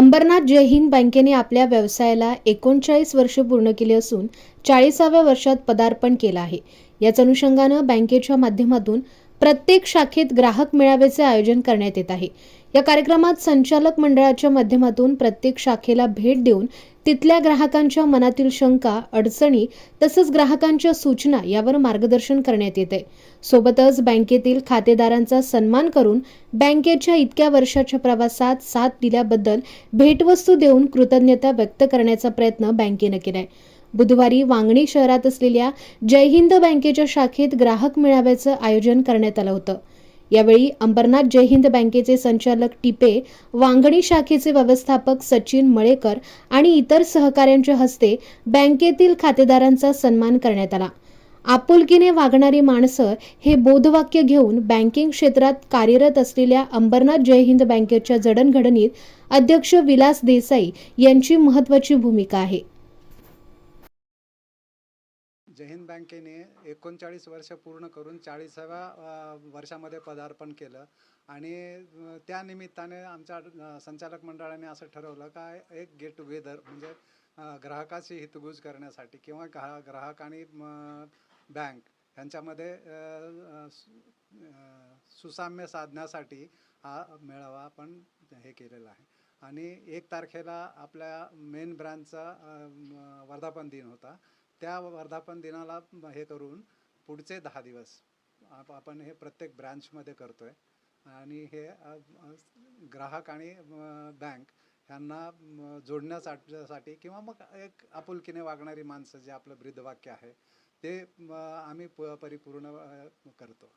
अंबरनाथ जय हिंद बँकेने आपल्या व्यवसायाला एकोणचाळीस वर्ष पूर्ण केली असून चाळीसाव्या वर्षात पदार्पण केलं आहे. याच अनुषंगानं बँकेच्या माध्यमातून प्रत्येक शाखेत ग्राहक मेळाव्याचे आयोजन करण्यात येत आहे. या कार्यक्रमात संचालक मंडळाच्या माध्यमातून प्रत्येक शाखेला भेट देऊन तिथल्या ग्राहकांच्या मनातील शंका अडचणी तसंच ग्राहकांच्या सूचना यावर मार्गदर्शन करण्यात येते सोबतच बँकेतील खातेदारांचा सन्मान करून बँकेच्या इतक्या वर्षाच्या प्रवासात साथ दिल्याबद्दल भेटवस्तू देऊन कृतज्ञता व्यक्त करण्याचा प्रयत्न बँकेनं केलाय. बुधवारी वांगणी शहरात असलेल्या जय हिंद बँकेच्या शाखेत ग्राहक मेळाव्याचं आयोजन करण्यात आलं होतं. यावेळी अंबरनाथ जय हिंद बँकेचे संचालक टिपे वांगणी शाखेचे व्यवस्थापक सचिन मळेकर आणि इतर सहकाऱ्यांच्या हस्ते बँकेतील खातेदारांचा सन्मान करण्यात आला. आपुलकीने वागणारी माणसं हे बोधवाक्य घेऊन बँकिंग क्षेत्रात कार्यरत असलेल्या अंबरनाथ जय हिंद बँकेच्या जडणघडणीत अध्यक्ष विलास देसाई यांची महत्त्वाची भूमिका आहे. जहीन बँकेने एकोणचाळीस वर्ष पूर्ण करून चाळीसाव्या वर्षामध्ये पदार्पण केलं. आणि त्यानिमित्ताने त्या निमित्ताने आमच्या संचालक मंडळाने असं ठरवलं का एक गेट टुगेदर म्हणजे ग्राहकाशी हितगुज करण्यासाठी किंवा ग्राह ग्राहक आणि बँक ह्यांच्यामध्ये सुसाम्य साधण्यासाठी हा मेळावा आपण हे केलेला आहे. आणि एक तारखेला आपल्या मेन ब्रँचचा वर्धापन दिन होता. त्या वर्धापन दिनाला हे करून पुढचे दहा दिवस आप- आपण हे प्रत्येक ब्रँचमध्ये करतो आहे आणि हे ग्राहक आणि बँक ह्यांना जोडण्यासाठी किंवा मग एक आपुलकीने वागणारी माणसं जे आपलं ब्रीदवाक्य आहे ते आम्ही प परिपूर्ण करतो.